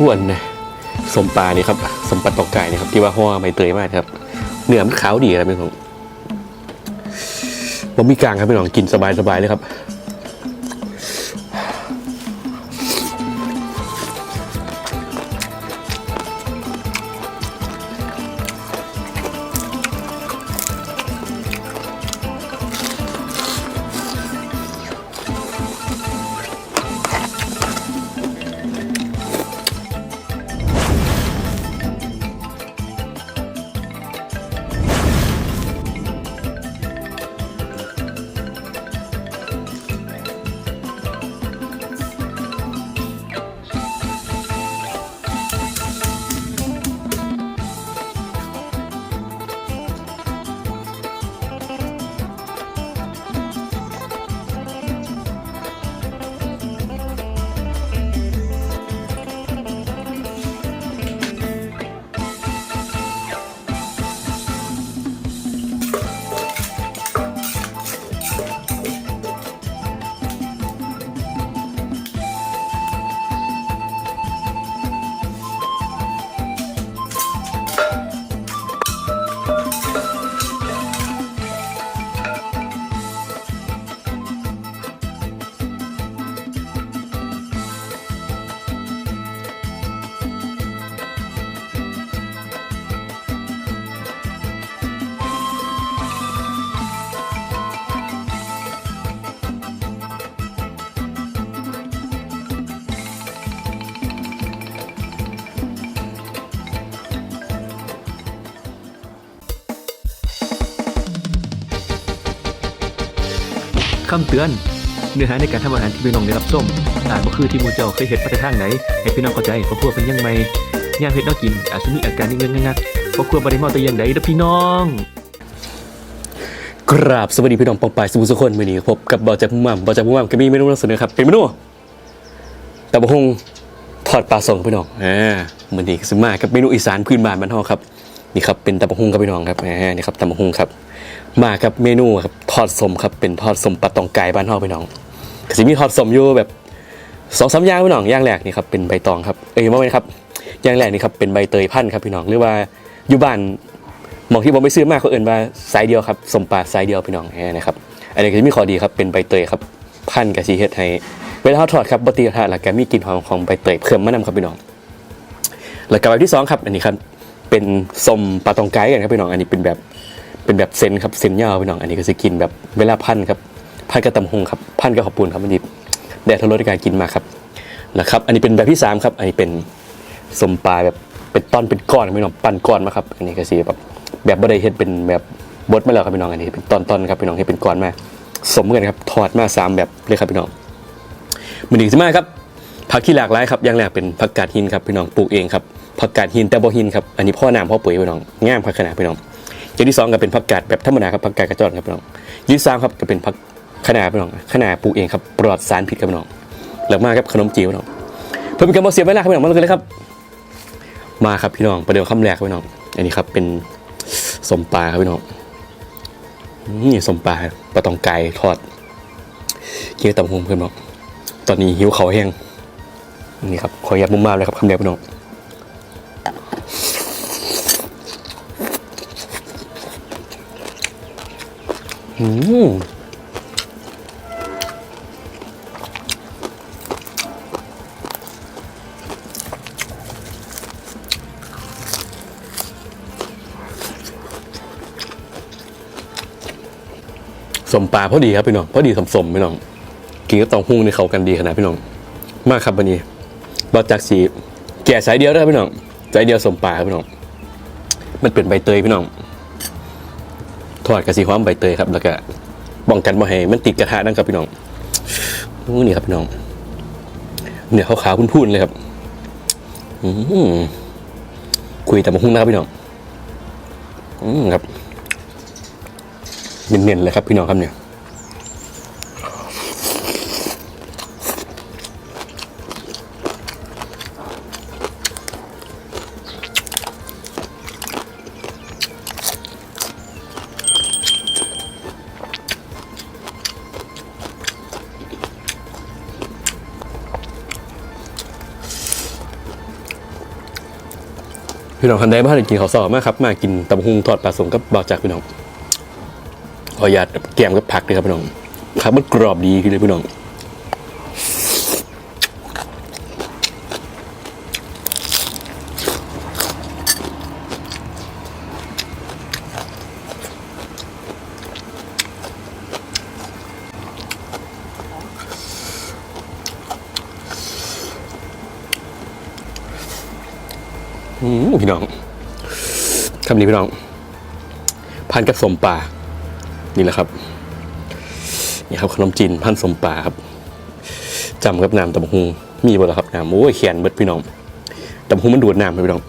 อ้วนนะสมปลานี่ครับ สมปลาตอกไก่นี่ครับ ที่ว่าห่อใบเตยมากครับ เนื้อมันขาวดีครับพี่น้องผมมีกลางครับพี่น้องกินสบายๆเลยครับ คำเตือน เนื้อหาในการทำอาหารที่พี่น้องได้รับส้มอาจบ่คือที่มูเจ้าเคยเห็นมาแต่ทางไหน ให้พี่น้องเข้าใจเพราะพวกเป็นยังไงย่างเห็ดน้องกิน อาจจะมีอาการนิดนึงงักๆเพราะควรบริมาต่อยังใดเด้อพี่น้องกราบสวัสดีพี่น้องปองปายสมุทรสุคนวันนี้พบกับบอจากพุ่มมั่มบอจากพุ่มมั่มก็มีเมนูนำเสนอครับเป็นเมนูตะบะฮงทอดปลาสองพี่น้องอ่ามือนี้สมากับเมนูอีสานพื้นบ้านบ้านเฮาครับนี่ครับเป็นตะบะฮงครับพี่น้องครับอ่านี่ครับตะบะฮงครับ มากับเมนูครับทอดสมครับเป็นทอดสมปลาตองไก่บ้านเฮาพี่น้องก็สิมีทอดสมอยู่แบบสองสามอย่างพี่น้องอย่างแรกนี่ครับเป็นใบตองครับเอ้ยว่าไงครับอย่างแรกนี่ครับเป็นใบเตยพันธุ์ครับพี่น้องหรือว่าอยู่บ้านมองที่ผมไปซื้อมาเขาเอื่นว่าสายเดียวครับสมปลาสายเดียวพี่น้องแหนะครับอันนี้ก็จะมีข้อดีครับเป็นใบเตยครับพันกับซีเฮ็ดให้เวลาเขาทอดครับบะตีกระทะแล้วก็มีกลิ่นหอมของใบเตยเพิ่มมานำครับพี่น้อง แล้วก็แบบที่สองครับอันนี้ครับเป็นสมปลาตองไก่กันครับพี่น้องอันนี้เป็นแบบ เป็นแบบเซนครับเซนยาวพี่น้องอันนี้ก็จะกินแบบเวลาพันครับพันกับตำหงครับพันกับข้าวปุ้นครับมันดีแดดทรสในการกินมาครับแล้วครับ อันนี้เป็นแบบที่สามครับ อันนี้เป็นสมปลาแบบเป็นต้อนเป็นก้อนครับพี่น้องปั้นก้อนมาครับอันนี้ก็สีแบบแบบบ่ได้เฮ็ดเป็นแบบบดมาแล้วครับพี่น้องอันนี้เป็นตอนๆครับพี่น้องเฮ็ดเป็นก้อนมาสมกันครับทอดมาสามแบบเลยครับพี่น้องมือหนึ่งสิมาครับผักที่หลากหลายครับอย่างแรกเป็นผักกาดหินครับพี่น้องปลูกเองครับผักกาดหินแต่บ่หินครับอันนี้พ่อน้ำพ่อปุ๋ยพี่น้องงามผักขนาดพี่น้อง อย่างที่สองก็เป็นผักกาดแบบธรรมดาครับผักกาดกระจอนครับพี่น้องย่างที่สามครับก็เป็นผักขนาดพี่น้องขนาดปลูกเองครับปลอดสารพิษครับพี่น้องแล้วมาครับขนมจีบพี่น้องเพื่อเป็นการบ่เสียเวลาครับพี่น้องมาเลยครับ มาครับพี่น้องประเดี๋ยวคำแรกครับพี่น้อง อันนี้ครับเป็นสมปลาครับพี่น้องนี่สมปลาปลาตองไก่ทอดเกี่ยวตำหงเพื่อนบอกตอนนี้หิวเขาแห้งนี่ครับขออนุญาตมุมมาเลยครับคำแรกพี่น้อง อืมสมปลาพอดีครับพี่น้องพอดีสมสมพี่น้องกินกับเตองหุ้งในเขากันดีขนาดพี่น้องมากครับวันนี้บอจากสีแก่สายเดียวได้พี่น้องสายเดียวสมปลาครับพี่น้องมันเป็นใบเตยพี่น้อง ทอดกะสีหอมใบเตยครับ แล้วก็ป้องกันบ่ให้มันติดกระทะนั่นครับพี่น้องนี่ครับพี่น้อง เนี่ยขาวๆพุ่นๆเลยครับอืมคุยแต่มาหุ้งนะครับพี่น้อง อืมครับเนียนๆเลยครับพี่น้องครับเนี่ย พี่น้องคันใดบ้านกินข้าวซอยมากครับ มากินตำบักหุงทอดปลาสมกับเบาจากพี่น้องขออนุญาตแกมกับผักเลยครับพี่น้องผักมันกรอบดีคือเลยพี่น้อง พี่น้องคำนี้พี่น้องพันกับสมป่านี่แหละครับนี่ครับขนมจีนพันสมป่าครับจำกับน้ำตำบักหุงมีบ่ล่ะครับน้ำโอ้ยเขียนเบิดพี่น้องตำบักหุงมันดูดน้ำพี่น้อง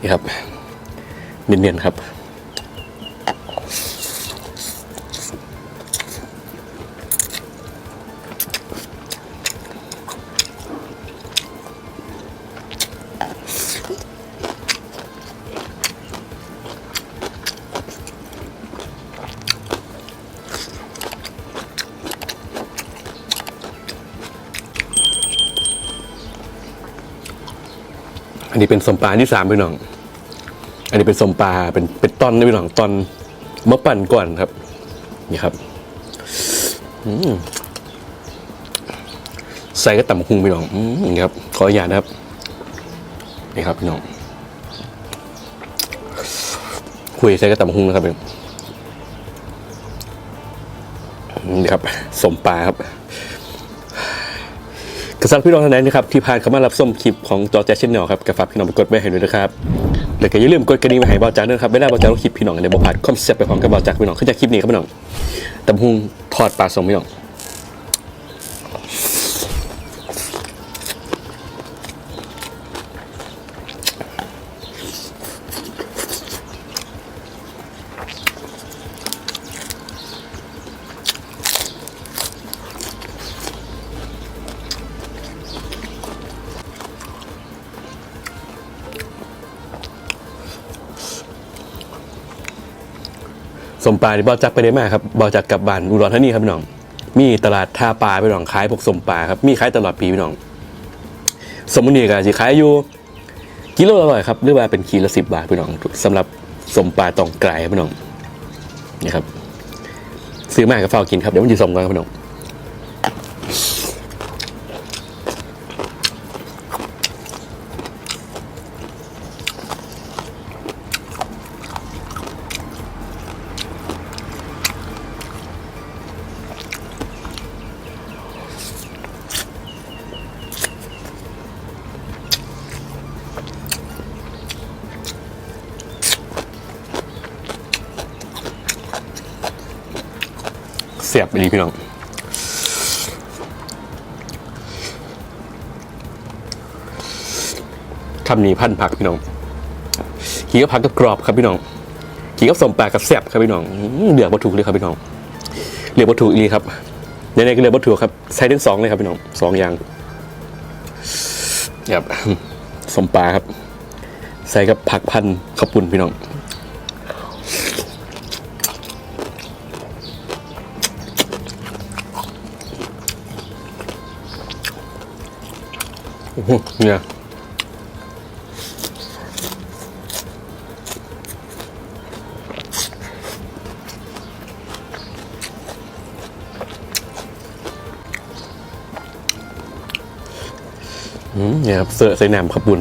นี่ครับเนียนๆครับ อันนี้เป็นสมปลาที่สามพี่น้อง อันนี้เป็นสมปลาเป็นเป็นตอนนะพี่น้องตอนมะปั่นก่อนครับ นี่ครับใส่กระต่ำคุงพี่น้องนี่ครับ ขออนุญาตนะครับ นี่ครับพี่น้อง คุยใส่กระต่ำคุงนะครับพี่น้องนี่ครับ สมปลาครับ กระซับพี่น้องท่านใดนนะครับที่ผ่านเข้ามารับส้มคลิปของจอแจเช่นลครับกระฝากพี่น้องไปกดไว้ให้ด้วยนะครับแล้วก็อย่าลืมกดกระดิ่งไว้ให้บอจ้าด้วยครับไม่ได้บอจ้าต้องคลิปพี่น้องในบอพลาดคอมเซ็ปต์ไปพร้อมกับบอจ้าพี่น้องขึ้นจากคลิปนี้ครับพี่น้องตำหุงทอดปลาสมพี่น้อง มปลาที่บอจักไปได้มากครับบอจักกลับบ้านอุดรธานีครับพี่น้อง มีตลาดท่าปลาพี่น้องขายพวกสมปลาครับมีขายตลอดปีพี่น้อง สมุนีก็สิขายอยู่กิโลละร้อยครับหรือว่าเป็นขีดละสิบบาทพี่น้องสำหรับสมปลาตองไกลครับพี่น้องนี่ครับซื้อมากับเฝ้ากินครับเดี๋ยวมันจะสมกันครับพี่น้อง เสียบไปดีพี่น้องคำนี้พันผักพี่น้องขี่กับผักกับกรอบครับพี่น้องขี่กับสมปลากับแซ่บครับพี่น้องอื้อเลือกวัตถุกเลยครับพี่น้องเลือกวัตถุกอีกครับในในก็เลือกวัตถุกครับใช้ทั้งสองเลยครับพี่น้องสองอย่างครับสมปลาครับ ใส่กับผักพันข้าวปุ้นพี่น้อง เนี่ยอืมเนี่ยครับเสือใส่น้ำขับบุญ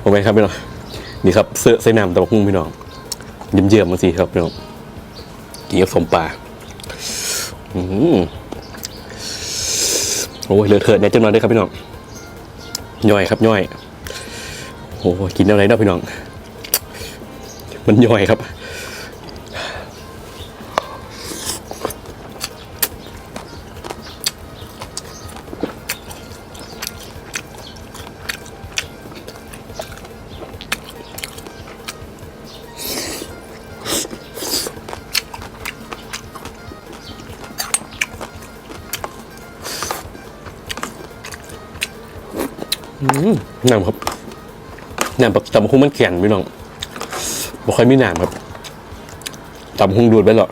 โอเคครับพี่น้องนี่ครับเสือใส่น้ำตะบกหุ่งพี่น้องเยี่ยมเยี่ยมมาสิครับพี่น้องกินกับสมปลาอืมโอ้ยเหลือเถิดเนี่ยจังหน่อยด้วยครับพี่น้อง ย่อยครับย่อยโอ้โหกินอะไรเนาะพี่น้อง มันย่อยครับ หน้ำครับหน้ำแบบตำบักหุ่งมันแข็งไม่น้องบ่ค่อยมีหน้ำครับตำบักหุ่งดูดไปหรอก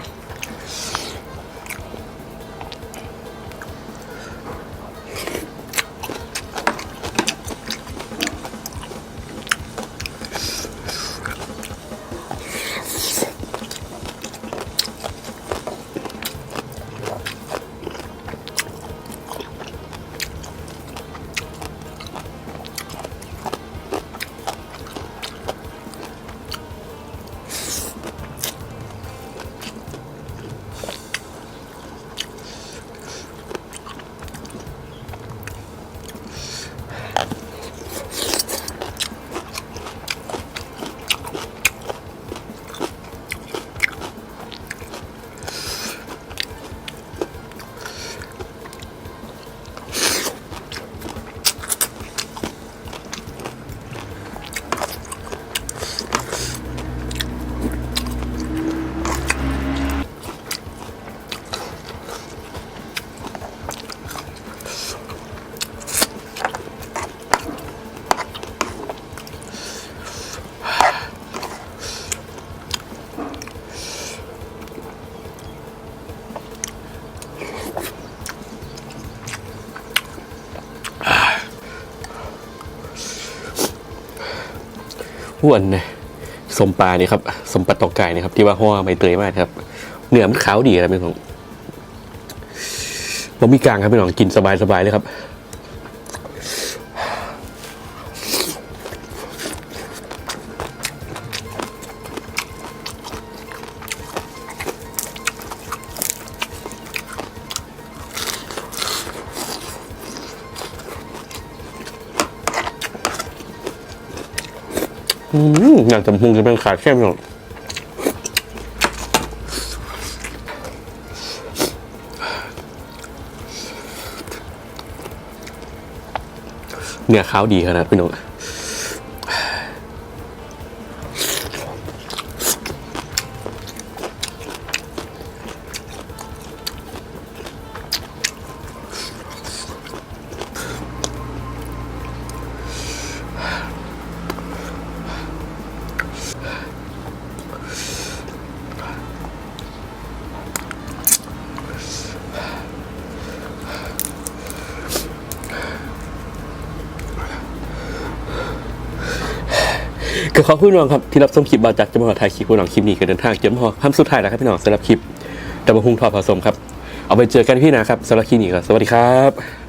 อ้วนนะสมปลาเนี่ยครับสมปลาตอกไก่นะครับ ที่ว่าห่อใบเตยมากครับเนื้อมันขาวดีครับพี่น้องผมมีกลางครับพี่น้องกินสบายๆเลยครับ อืมอยากจะพุงจะเป็นขาเข้มหน่อยเนื้อขาวดีขนาดพี่น้อง ก็ขอบคุณน้องครับที่รับชมคลิปบาจากจังหวัดไทยคลิปพี่น้องคลิปนี้กันเดินทางเจอมาคำสุดท้ายแล้วครับพี่น้องสำหรับคลิปดับเบิลฮุงทอดผสมครับ เอาไปเจอกันพี่นะครับสำหรับคลิปนี้ก็สวัสดีครับ